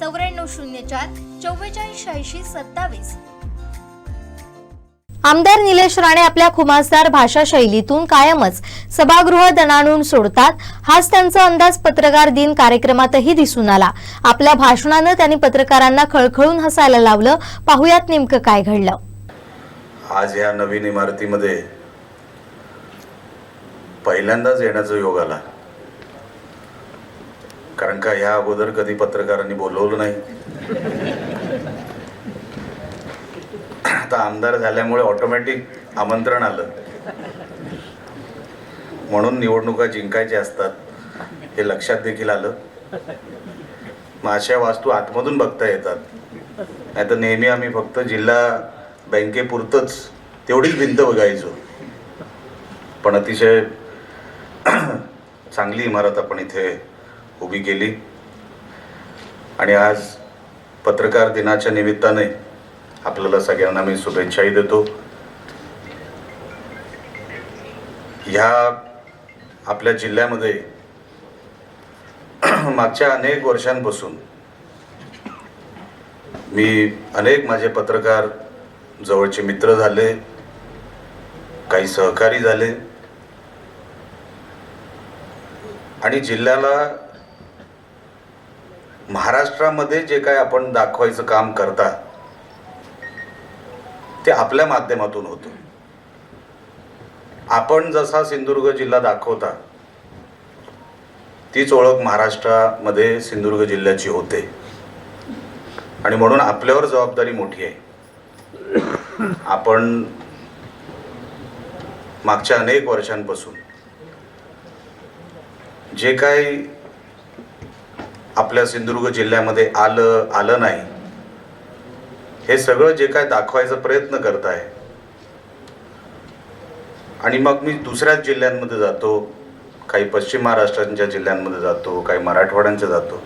चौऱ्याण्णव शून्य चार चव्वेचाळीस शहाऐंशी सत्तावीस. आमदार निलेश राणे आपल्या खुमासदार भाषा शैलीतून कायमच सभागृह दणाणून सोडतात. हाच त्यांचा अंदाज पत्रकार दिन कार्यक्रमातही दिसून आला. आपल्या भाषणानं त्यांनी पत्रकारांना खळखळून हसायला लावलं. पाहुयात नेमकं काय घडलं. आज ह्या नवीन इमारतीमध्ये पहिल्यांदाच येण्याचा योग आला. कारण का ह्या अगोदर कधी पत्रकारांनी बोलवलं नाही? आता आमदार झाल्यामुळे ऑटोमॅटिक आमंत्रण आलं. म्हणून निवडणुका जिंकायच्या असतात हे लक्षात देखील आलं. मग अशा वास्तू आतमधून बघता येतात. नाही तर नेहमी आम्ही फक्त जिल्हा बँकेपुरतंच तेवढीच भिंत बघायचो. पण अतिशय चांगली इमारत आपण इथे उभी केली. आणि आज पत्रकार दिनाच्या निमित्ताने आपल्याला सगळ्यांना मी शुभेच्छाही देतो. ह्या आपल्या जिल्ह्यामध्ये मागच्या अनेक वर्षांपासून मी अनेक माझे पत्रकार जवळचे मित्र झाले काही सहकारी झाले. आणि जिल्ह्याला महाराष्ट्रामध्ये जे काय आपण दाखवायचं काम करता ते आपल्या माध्यमातून होतं. आपण जसा सिंधुदुर्ग जिल्हा दाखवता तीच ओळख महाराष्ट्रामध्ये सिंधुदुर्ग जिल्ह्याची होते. आणि म्हणून आपल्यावर जबाबदारी मोठी आहे. आपण मागच्या अनेक वर्षांपासून जे काही आपल्या सिंधुदुर्ग जिल्ह्यामध्ये आलं आलं नाही. हे सगळं जे काय दाखवायचा प्रयत्न करताय आणि मग मी दुसऱ्याच जिल्ह्यांमध्ये जातो. काही पश्चिम महाराष्ट्रांच्या जिल्ह्यांमध्ये जातो काही मराठवाड्यांच्या जातो.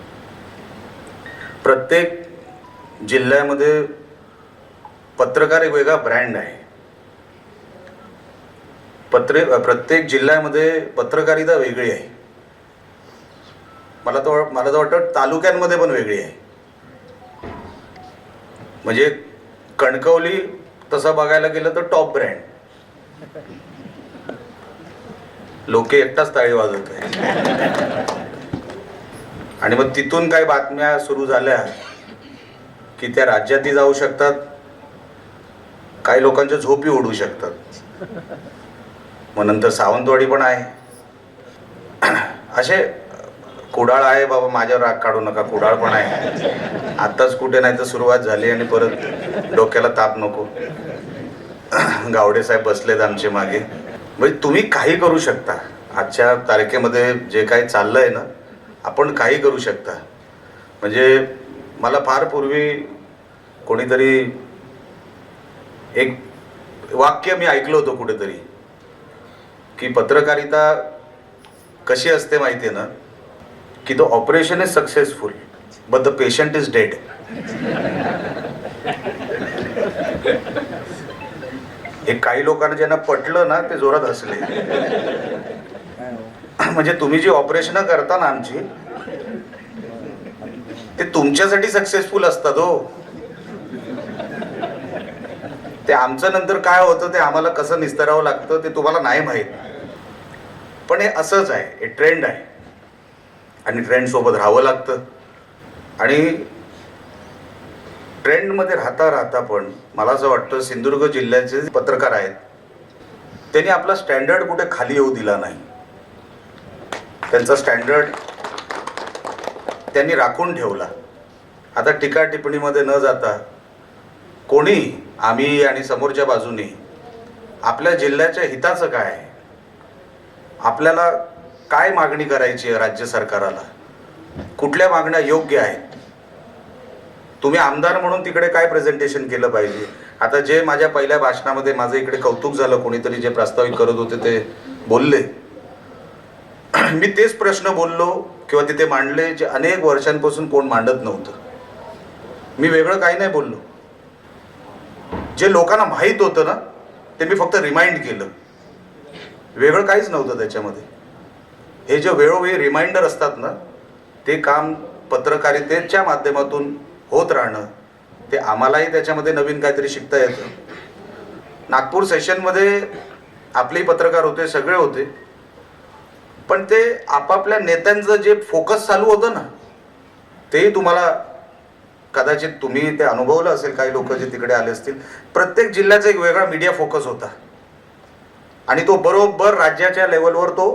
प्रत्येक जिल्ह्यामध्ये पत्रकार एक वेगळा ब्रँड आहे. पत्रे प्रत्येक जिल्ह्यामध्ये पत्रकारिता वेगळी आहे. मला तर मला तर वाटतं तालुक्यांमध्ये पण वेगळी आहे. म्हणजे कणकवली तसं बघायला गेलं तर टॉप ब्रँड लोक एकटाच ताळी वाजवत आहे आणि मग तिथून काही बातम्या सुरू झाल्या की त्या राज्यातही जाऊ शकतात. काही लोकांच्या झोपी उडू शकतात. मग नंतर सावंतवाडी पण आहे. असे कुडाळ आहे बाबा माझ्यावर राग काढू नका कुडाळ पण आहे. आत्ताच कुठे नाही तर सुरुवात झाली आणि परत डोक्याला ताप नको. गावडे साहेब बसलेत आमचे मागे. म्हणजे तुम्ही काही करू शकता. आजच्या तारखेमध्ये जे काही चाललं आहे ना आपण काही करू शकता. म्हणजे मला फार पूर्वी कोणीतरी एक वाक्य मी ऐकलं होतं कुठेतरी की पत्रकारिता कशी असते माहिती आहे ना? की the operation is successful but the patient is dead हे काही लोकांना ज्यांना पटलं ना ते जोरात हसले. म्हणजे तुम्ही जी ऑपरेशन करता ना आमची ते तुमच्यासाठी सक्सेसफुल असतात हो. ते आमचं नंतर काय होतं ते आम्हाला कसं निस्तरावं लागतं ते तुम्हाला नाही माहीत. पण हे असंच आहे हे ट्रेंड आहे. आणि ट्रेंडसोबत राहावं लागतं. आणि ट्रेंडमध्ये राहता राहता पण मला असं वाटतं सिंधुदुर्ग जिल्ह्याचे जे पत्रकार आहेत त्यांनी आपला स्टँडर्ड कुठे खाली येऊ दिला नाही. त्यांचा स्टँडर्ड त्यांनी राखून ठेवला. आता टीका टिप्पणीमध्ये न जाता कोणी आम्ही आणि समोरच्या बाजूने आपल्या जिल्ह्याच्या हिताचं काय आहे? आपल्याला काय मागणी करायची आहे राज्य सरकाराला? कुठल्या मागण्या योग्य आहेत? तुम्ही आमदार म्हणून तिकडे काय प्रेझेंटेशन केलं पाहिजे? आता जे माझ्या पहिल्या भाषणामध्ये माझं इकडे कौतुक झालं कोणीतरी जे प्रस्तावित करत होते ते बोलले. मी तेच प्रश्न बोललो किंवा तिथे मांडले जे अनेक वर्षांपासून कोण मांडत नव्हतं. मी वेगळं काही नाही बोललो. जे लोकांना माहीत होतं ना ते मी फक्त रिमाइंड केलं. वेगळं काहीच नव्हतं त्याच्यामध्ये. हे जे वेळोवेळी रिमाइंडर असतात ना ते काम पत्रकारितेच्या माध्यमातून होत राहणं ते आम्हालाही त्याच्यामध्ये नवीन काहीतरी शिकता येतं. नागपूर सेशनमध्ये आपलेही पत्रकार होते सगळे होते. पण ते आपापल्या नेत्यांचं जे फोकस चालू होतं ना तेही तुम्हाला कदाचित तुम्ही ते अनुभवलं असेल काही लोक जे तिकडे आले असतील. प्रत्येक जिल्ह्याचा एक वेगळा मीडिया फोकस होता. आणि तो बरोबर राज्याच्या लेवलवर तो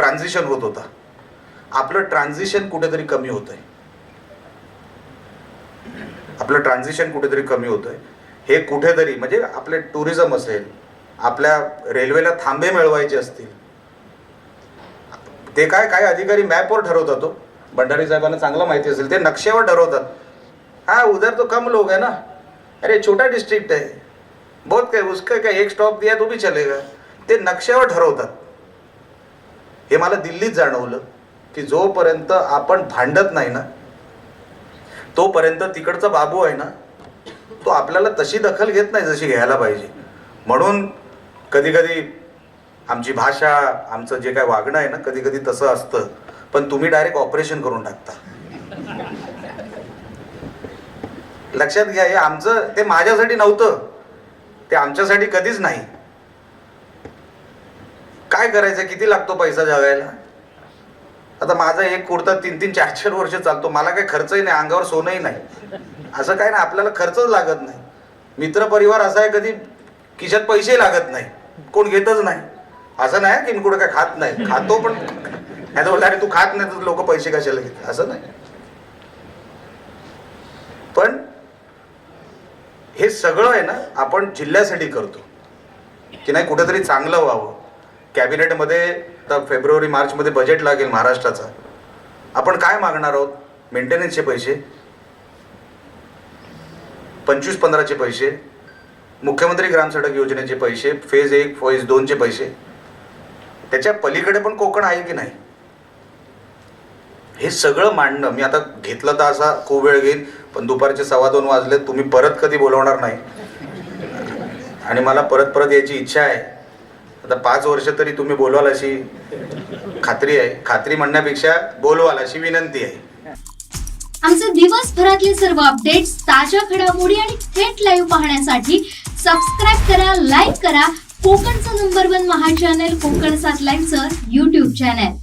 ट्रान्झिशन होत होता. आपलं ट्रान्झिशन कुठेतरी कमी होत आहे आपलं ट्रान्झिशन कुठेतरी कमी होत आहे हे कुठेतरी म्हणजे आपले टुरिझम असेल आपल्या रेल्वेला थांबे मिळवायचे असतील. ते काय काय अधिकारी मॅपवर ठरवतात तो. भंडारी साहेबांना चांगलं माहिती असेल ते नक्षेवर ठरवतात. हा उधर तो कम लोग है ना. अरे छोटा डिस्ट्रिक्ट आहे. बहुत काय उसका काय एक स्टॉप दिया तो भी चलेगा. ते नक्षेवर ठरवतात. हे मला दिल्लीत जाणवलं की जोपर्यंत आपण भांडत नाही ना तोपर्यंत तिकडचा बाबू आहे ना तो आपल्याला तशी दखल घेत नाही जशी घ्यायला पाहिजे. म्हणून कधी कधी आमची भाषा आमचं जे काय वागणं आहे ना कधी कधी तसं असतं पण तुम्ही डायरेक्ट ऑपरेशन करून टाकता. लक्षात घ्या हे आमचं ते माझ्यासाठी नव्हतं. ते आमच्यासाठी कधीच नाही. काय करायचं? किती लागतो पैसा जगायला आता माझा एक कुर्ता तीन तीन चार चार वर्ष चालतो. मला काही खर्चही नाही अंगावर सोनंही नाही. असं काय ना आपल्याला खर्चच लागत नाही. मित्रपरिवार असा आहे कधी खिशात पैसे लागत नाही. कोण घेतच नाही. असं नाही की कुठं काय खात नाही. खातो पण नाही तर बोलला, अरे तू खात नाही तर लोक पैसे कशाला घेत असं नाही. पण हे सगळं आहे ना आपण जिल्ह्यासाठी करतो. की नाही कुठेतरी चांगलं व्हावं. कॅबिनेटमध्ये आता फेब्रुवारी मार्चमध्ये बजेट लागेल महाराष्ट्राचा. आपण काय मागणार आहोत? मेंटेनन्सचे पैसे पंचवीस पंधराचे पैसे मुख्यमंत्री ग्राम सडक योजनेचे पैसे फेज एक फेज दोनचे पैसे. त्याच्या पलीकडे पण कोकण आहे की नाही? हे सगळं मांडणं मी आता घेतलं तर असा खूप वेळ घेईन पण दुपारचे सव्वा दोन वाजले तुम्ही परत कधी बोलवणार नाही? आणि मला परत परत यायची इच्छा आहे. आता पाच वर्ष तरी तुम्ही बोलवाल अशी खात्री आहे. खात्री म्हणण्यापेक्षा बोलवाल अशी विनंती आहे. आमचे दिवसभरातले सर्व अपडेट्स ताज्या घडामोडी आणि थेट लाईव्ह पाहण्यासाठी सबस्क्राईब करा लाईक करा. कोकणचं number one Maha channel Konkan सात लाईव्हचं युट्यूब चॅनल